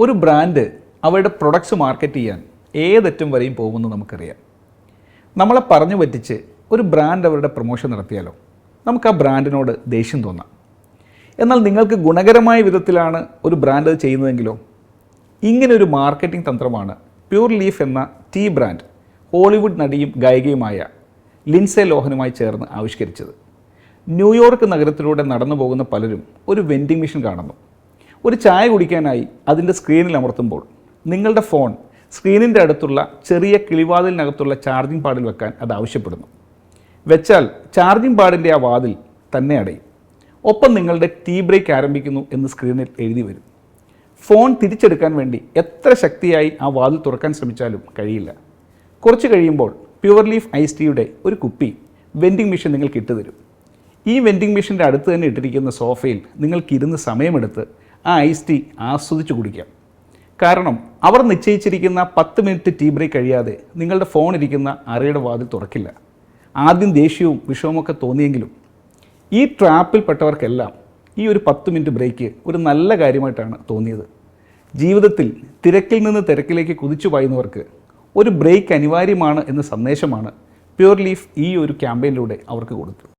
ഒരു ബ്രാൻഡ് അവരുടെ products market ചെയ്യാൻ ഏതറ്റം വരെയും പോകുമെന്ന് നമുക്കറിയാം. നമ്മളെ പറഞ്ഞു പറ്റിച്ച് ഒരു ബ്രാൻഡ് അവരുടെ പ്രൊമോഷൻ നടത്തിയാലോ? നമുക്ക് ആ ബ്രാൻഡിനോട് ദേഷ്യം തോന്നാം. എന്നാൽ നിങ്ങൾക്ക് ഗുണകരമായ വിധത്തിലാണ് ഒരു ബ്രാൻഡ് അത് ചെയ്യുന്നതെങ്കിലോ? ഇങ്ങനെ ഒരു മാർക്കറ്റിംഗ് തന്ത്രമാണ് പ്യൂർ ലീഫ് എന്ന ടീ ബ്രാൻഡ് ഹോളിവുഡ് നടിയും ഗായികയുമായ ലിൻസെ ലോഹനുമായി ചേർന്ന് ആവിഷ്കരിച്ചത്. ന്യൂയോർക്ക് നഗരത്തിലൂടെ നടന്നു പോകുന്ന പലരും ഒരു വെൻഡിങ് മെഷീൻ കാണുന്നു. ഒരു ചായ കുടിക്കാനായി അതിന്റെ സ്ക്രീനിൽ അമർത്തുമ്പോൾ നിങ്ങളുടെ ഫോൺ സ്ക്രീനിന്റെ അടുത്തുള്ള ചെറിയ കിളിവാതിലിനകത്തുള്ള ചാർജിംഗ് പാഡിൽ വെക്കാൻ അത് ആവശ്യപ്പെടുന്നു. വെച്ചാൽ ചാർജിംഗ് പാഡിന്റെ ആ വാതിൽ തന്നെ അടയും. ഒപ്പം നിങ്ങളുടെ ടീ ബ്രേക്ക് ആരംഭിക്കുന്നു എന്ന് സ്ക്രീനിൽ എഴുതി വരും. ഫോൺ തിരിച്ചെടുക്കാൻ വേണ്ടി എത്ര ശക്തിയായി ആ വാതിൽ തുറക്കാൻ ശ്രമിച്ചാലും കഴിയില്ല. കുറച്ച് കഴിയുമ്പോൾ പ്യുവർ ലീഫ് ഐസ് ടീയുടെ ഒരു കുപ്പി വെൻഡിങ് മെഷീൻ നിങ്ങൾക്ക് ഇട്ടുതരും. ഈ വെൻഡിങ് മെഷീന്റെ അടുത്ത് തന്നെ ഇട്ടിരിക്കുന്ന സോഫയിൽ നിങ്ങൾക്കിരുന്ന് സമയമെടുത്ത് ആ ഐസ് ടീ ആസ്വദിച്ച് കുടിക്കാം. കാരണം അവർ നിശ്ചയിച്ചിരിക്കുന്ന പത്ത് മിനിറ്റ് ടീ ബ്രേക്ക് കഴിയാതെ നിങ്ങളുടെ ഫോൺ ഇരിക്കുന്ന അറയുടെ വാതിൽ തുറക്കില്ല. ആദ്യം ദേഷ്യവും വിഷമമൊക്കെ തോന്നിയെങ്കിലും ഈ ട്രാപ്പിൽപ്പെട്ടവർക്കെല്ലാം ഈ ഒരു പത്ത് മിനിറ്റ് ബ്രേക്ക് ഒരു നല്ല കാര്യമായിട്ടാണ് തോന്നിയത്. ജീവിതത്തിൽ തിരക്കിൽ നിന്ന് തിരക്കിലേക്ക് കുതിച്ചു പായുന്നവർക്ക് ഒരു ബ്രേക്ക് അനിവാര്യമാണ് എന്ന സന്ദേശമാണ് പ്യുവർ ലീഫ് ഈ ഒരു ക്യാമ്പയിനിലൂടെ അവർക്ക് കൊടുത്തത്.